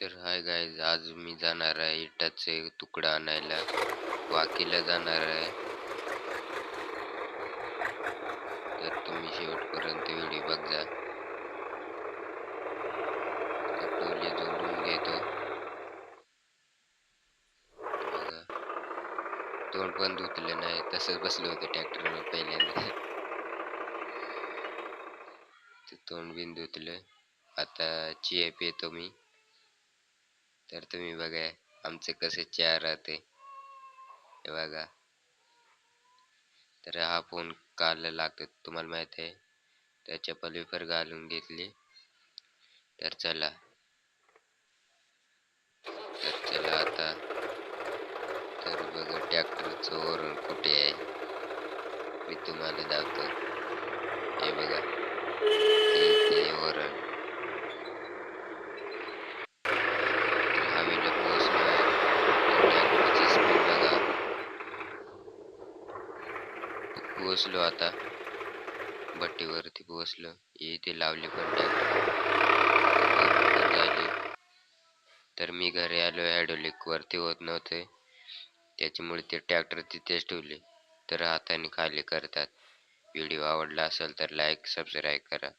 तर hi guys आज मी जाणार आहे इटाचे तुकडा आणायला. वाकीला जाणार आहे. तर तुम्ही शेवटपर्यंत व्हिडिओ बघा तर टोले जोडून घेतो. बघा. तोंड पण धुतलं नाही तसंच बसले होतं ट्रॅक्टरवर पहिल्यांदा. तोंड बिन धुतलं. आता चिया पितो मी. तर तुम्ही बघा आमचे कसे चार राहते. हे बघा. तर हा फोन काल लागतो तुम्हाला माहीत आहे. त्याच्या पलीफर घालून घेतली. तर चला. तर चला आता. तर बघा ट्रॅक्टरचं वरून कुठे आहे? मी तुम्हाला दाखवतो हे बघा ते ते वरण तर हवेला पोहोचलो आहे ट्रॅक्टरची स्पीड बघा पोहोचलो आता. भट्टीवरती पोहोचलो. इथे लावली पण झाली. तर मी घरी आलो. ॲडोलिक वरती होत नव्हते. त्याच्यामुळे ते ट्रॅक्टर तिथेच ठेवले. तर हाताने खाली करतात. व्हिडिओ आवडला असेल तर लाईक सबस्क्राईब करा.